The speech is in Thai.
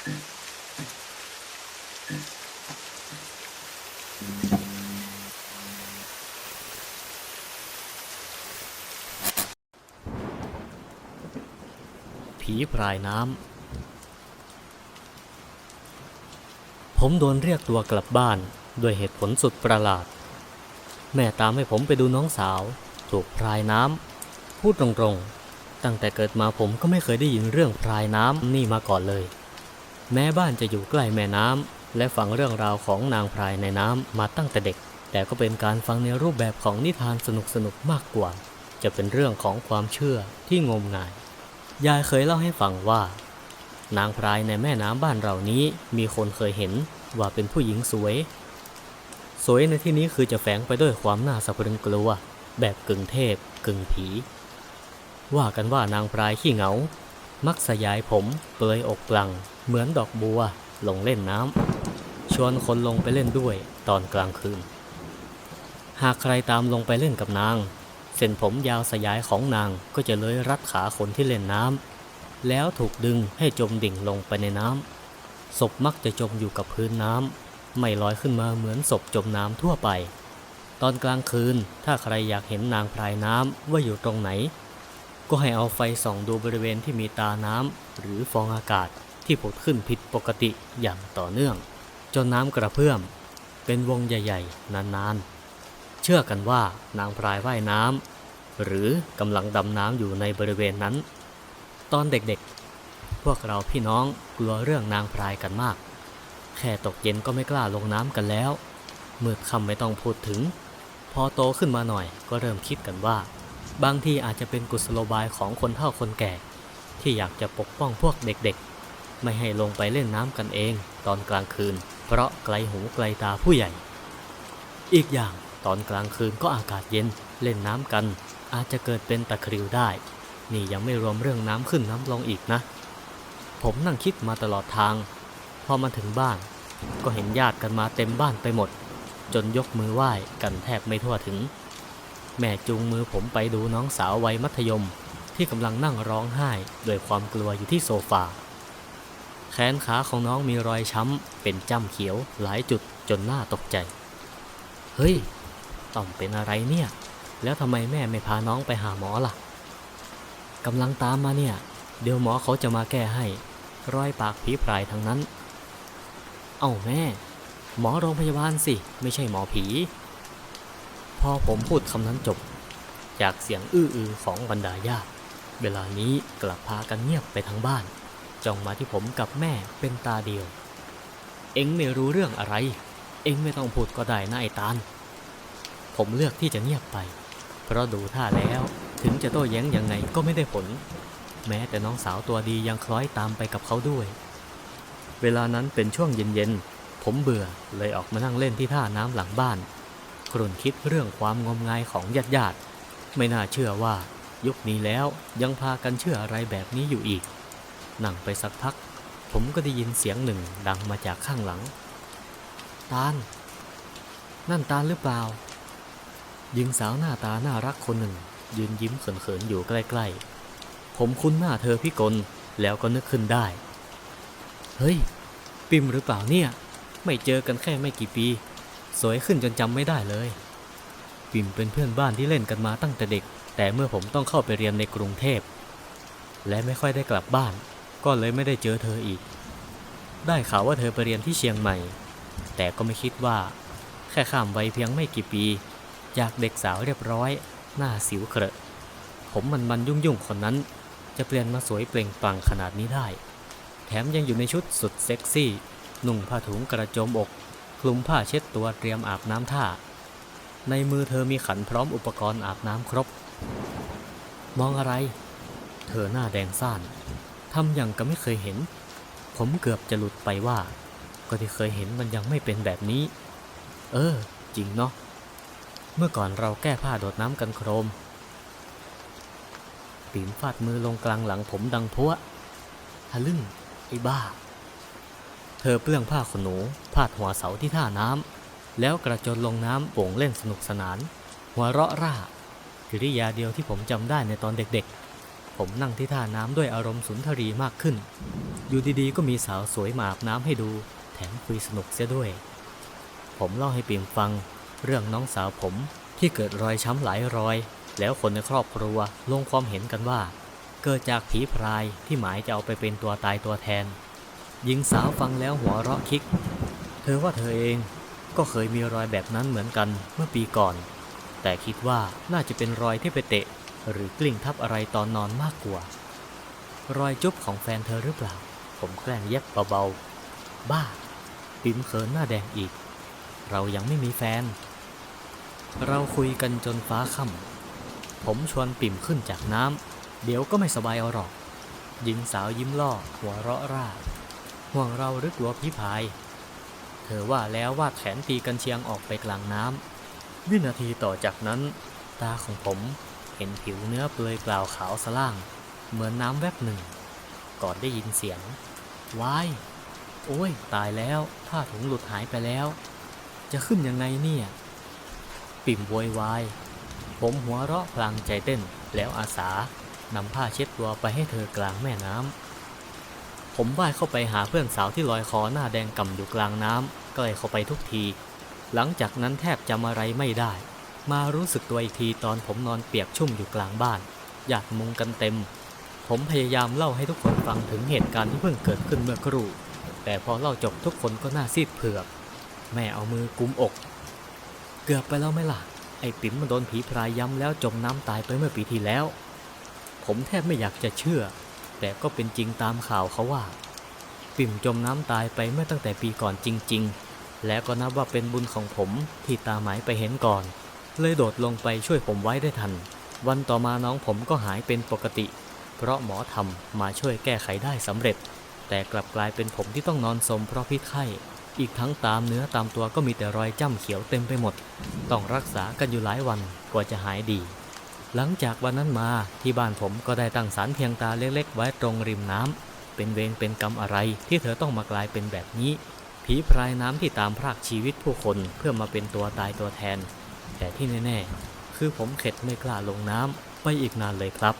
ผีพรายน้ำ ผมโดนเรียกตัวกลับบ้านด้วยเหตุผลสุดประหลาด แม่ตามให้ผมไปดูน้องสาว ถูกพรายน้ำ พูดตรงๆ ตั้งแต่เกิดมาผมก็ไม่เคยได้ยินเรื่องพรายน้ำนี่มาก่อนเลย แม้บ้านจะอยู่ใกล้แม่น้ำและฟังเรื่องราวของนางพรายในน้ำมาตั้งแต่เด็ก แต่ก็เป็นการฟังในรูปแบบของนิทานสนุกๆมากกว่า จะเป็นเรื่องของความเชื่อที่งมงาย ยายเคยเล่าให้ฟังว่า นางพรายในแม่น้ำบ้านเรานี้มีคนเคยเห็นว่าเป็นผู้หญิงสวย สวยในที่นี้คือจะแฝงไปด้วยความน่าสะพรึงกลัว แบบกึ่งเทพ กึ่งผี ว่ากันว่านางพรายขี้เหงา มักสยายผม เปลือยอกกลัง เหมือนดอกบัวลงเล่นน้ำชวนคนลงไปเล่นด้วยตอนกลางคืน หากใครตามลงไปเล่นกับนาง เส้นผมยาวสยายของนางก็จะเลยรัดขาคนที่เล่นน้ำแล้วถูกดึงให้จมดิ่งลงไปในน้ำศพมักจะจมอยู่กับพื้นน้ำไม่ลอยขึ้นมาเหมือนศพจมน้ำทั่วไป ตอนกลางคืนถ้าใครอยากเห็นนางพรายน้ำว่าอยู่ตรงไหน ก็ให้เอาไฟส่องดูบริเวณที่มีตาน้ำหรือฟองอากาศ ที่ผุดขึ้นผิดปกติอย่างต่อเนื่อง จนน้ำกระเพื่อม เป็นวงใหญ่ๆ นานๆ เชื่อกันว่านางพรายว่ายน้ำหรือกำลังดำน้ำอยู่ในบริเวณนั้น ตอนเด็กๆ พวกเราพี่น้องกลัวเรื่องนางพรายกันมาก แค่ตกเย็นก็ไม่กล้าลงน้ำกันแล้วมืดค่ำไม่ต้องพูดถึง พอโตขึ้นมาหน่อยก็เริ่มคิดกันว่า บางทีอาจจะเป็นกุศโลบายของคนเฒ่าคนแก่ ที่อยากจะปกป้องพวกเด็กๆ ไม่ให้ลงไปเล่นน้ำกันเองตอนกลางคืน เพราะไกลหูไกลตาผู้ใหญ่ อีกอย่างตอนกลางคืนก็อากาศเย็นเล่นน้ำกัน อาจจะเกิดเป็นตะคริวได้ นี่ยังไม่รวมเรื่องน้ำขึ้นน้ำลงอีกนะ ผมนั่งคิดมาตลอดทาง พอมาถึงบ้าน ก็เห็นญาติกันมาเต็มบ้านไปหมด จนยกมือไหว้กันแทบไม่ทั่วถึง แม่จูงมือผมไปดูน้องสาววัยมัธยม ที่กำลังนั่งร้องไห้ด้วยความกลัวอยู่ที่โซฟา แขนขาของน้องมีรอยช้ำ เป็นจ้ำเขียวหลายจุดจนหน่าตกใจ เฮ้ย ต่อมเป็นอะไรเนี่ย แล้วทำไมแม่ไม่พาน้องไปหาหมอล่ะกำลังตามมาเนี่ย เดี๋ยวหมอเขาจะมาแก้ให้ รอยปากผีพรายทั้งนั้น เอ้าแม่ หมอโรงพยาบาลสิ ไม่ใช่หมอผี พอผมพูดคำนั้นจบ จากเสียงอื้ออือของบรรดาญาติเวลานี้กลับพากันเงียบไปทั้งบ้าน จ้องมาที่ผมกับแม่เป็นตาเดียว เอ็งไม่รู้เรื่องอะไร เอ็งไม่ต้องพูดก็ได้นะไอ้ตาลผมเลือกที่จะเงียบไป เพราะดูท่าแล้วถึงจะโต้แย้งยังไงก็ไม่ได้ผล แม้แต่น้องสาวตัวดียังคล้อยตามไปกับเขาด้วย เวลานั้นเป็นช่วงเย็นๆ ผมเบื่อเลยออกมานั่งเล่นที่ท่าน้ำหลังบ้านกรุ่นคิดเรื่องความงมงายของญาติญาติๆไม่น่าเชื่อว่า ยุคนี้แล้วยังพากันเชื่ออะไรแบบนี้อยู่อีก นั่งไปสักพัก ผมก็ได้ยินเสียงหนึ่งดังมาจากข้างหลัง ตาล นั่นตาลหรือเปล่าหญิงสาวหน้าตาน่ารักคนหนึ่ง ยืนยิ้มเขินๆอยู่ใกล้ๆ ผมคุ้นหน้าเธอพี่กลแล้วก็นึกขึ้นได้ เฮ้ย ปิมหรือเปล่าเนี่ย ไม่เจอกันแค่ไม่กี่ปี สวยขึ้นจนจำไม่ได้เลย ปิมเป็นเพื่อนบ้านที่เล่นกันมาตั้งแต่เด็ก แต่เมื่อผมต้องเข้าไปเรียนในกรุงเทพ และไม่ค่อยได้กลับบ้าน ก็เลยไม่ได้เจอเธออีก ได้ข่าวว่าเธอไปเรียนที่เชียงใหม่ แต่ก็ไม่คิดว่า แค่ข้ามวัยเพียงไม่กี่ปี จากเด็กสาวเรียบร้อย หน้าสิวเครอะผมมันมันยุ่งยุ่งๆคนนั้น จะเปลี่ยนมาสวยเปล่งปลั่งขนาดนี้ได้ แถมยังอยู่ในชุดสุดเซ็กซี่นุ่งผ้าถุงกระโจมอก คลุมผ้าเช็ดตัวเตรียมอาบน้ำท่า ในมือเธอมีขันพร้อมอุปกรณ์อาบน้ำครบ มองอะไร เธอหน้าแดงซ่าน ทำอย่างก็ไม่เคยเห็น ผมเกือบจะหลุดไปว่า ก็ที่เคยเห็นมันยังไม่เป็นแบบนี้ เออ จริงเนาะ เมื่อก่อนเราแก้ผ้าโดดน้ำกันโครมปีนฟาดมือลงกลางหลังผมดังพัวทะลึ่งไอ้บ้า เธอเปลื้องผ้าขนหนูพาดหัวเสาที่ท่าน้ำแล้วกระโจนลงน้ำโป่งเล่นสนุกสนาน หัวเราะร่ากิริยาเดียวที่ผมจำได้ในตอนเด็กๆ ผมนั่งที่ท่าน้ำด้วยอารมณ์สุนทรีมากขึ้น อยู่ดีๆ ก็มีสาวสวยมาอาบน้ำให้ดู แถมคุยสนุกเสียด้วย ผมเล่าให้ปิ่มฟัง เรื่องน้องสาวผมที่เกิดรอยช้ำหลายรอย แล้วคนในครอบครัวลงความเห็นกันว่า เกิดจากผีพรายที่หมายจะเอาไปเป็นตัวตายตัวแทน หญิงสาวฟังแล้วหัวเราะคิก เธอว่าเธอเองก็เคยมีรอยแบบนั้นเหมือนกันเมื่อปีก่อน แต่คิดว่าน่าจะเป็นรอยที่ไปเตะ หรือกลิ้งทับอะไรตอนนอนมากกว่า รอยจุ๊บของแฟนเธอหรือเปล่า ผมแกล้งแยบเบาๆ บ้า ปิ่มเขินหน้าแดงอีก เรายังไม่มีแฟน เราคุยกันจนฟ้าค่ำผมชวนปิ่มขึ้นจากน้ำเดี๋ยวก็ไม่สบายเอาหรอกหญิงสาวยิ้มล่อ หัวเราะร่า ห่วงเราหรือกลัวพี่พาย เธอว่าแล้ววาดแขนตีกันเชียงออกไปกลางน้ำวินาทีต่อจากนั้น ตาของผม เห็นผิวเนื้อเปลือยเปล่าขาวสล่าง เหมือนน้ำแวบหนึ่ง ก่อนได้ยินเสียงวาย โอ้ย ตายแล้วผ้าถุงหลุดหายไปแล้ว จะขึ้นยังไงเนี่ย ปิ่มโวยวาย ผมหัวเราะพลางใจเต้น แล้วอาสานำผ้าเช็ดตัวไปให้เธอกลางแม่น้ำ ผมว่ายเข้าไปหาเพื่อนสาวที่ลอยคอหน้าแดงก่ำอยู่กลางน้ำใกล้เข้าไปทุกที หลังจากนั้นแทบจำอะไรไม่ได้ มารู้สึกตัวอีกทีตอนผมนอนเปียกชุ่มอยู่กลางบ้าน อยากมุงกันเต็ม ผมพยายามเล่าให้ทุกคนฟังถึงเหตุการณ์ที่เพิ่งเกิดขึ้นเมื่อครู่ แต่พอเล่าจบทุกคนก็หน่าซีดเผือก แม่เอามือกุมอก เกือบไปแล้วไหมล่ะ ไอ้ปิ๋มมันโดนผีพรายย้ำแล้วจมน้ำตายไปเมื่อปีที่แล้ว ผมแทบไม่อยากจะเชื่อ แต่ก็เป็นจริงตามข่าวเขาว่าปิ่มจมน้ำตายไปเมื่อตั้งแต่ปีก่อนจริง ๆ และก็นับว่าเป็นบุญของผมที่ตาหมายไปเห็นก่อน เลยโดดลงไปช่วยผมไว้ได้ทัน วันต่อมาน้องผมก็หายเป็นปกติ เพราะหมอทำมาช่วยแก้ไขได้สำเร็จ แต่กลับกลายเป็นผมที่ต้องนอนสมเพราะพิษไข้ อีกทั้งตามเนื้อตามตัวก็มีแต่รอยจ้ำเขียวเต็มไปหมด ต้องรักษากันอยู่หลายวันกว่าจะหายดี หลังจากวันนั้นมาที่บ้านผมก็ได้ตั้งศาลเพียงตาเล็กๆ ไว้ตรงริมน้ำเป็นเวรเป็นกรรมอะไรที่เธอต้องมากลายเป็นแบบนี้ผีพรายน้ำที่ตามพรากชีวิตผู้คนเพื่อมาเป็นตัวตายตัวแทน แต่ที่แน่ๆ คือผมเข็ดไม่กล้าลงน้ำไปอีกนานเลยครับ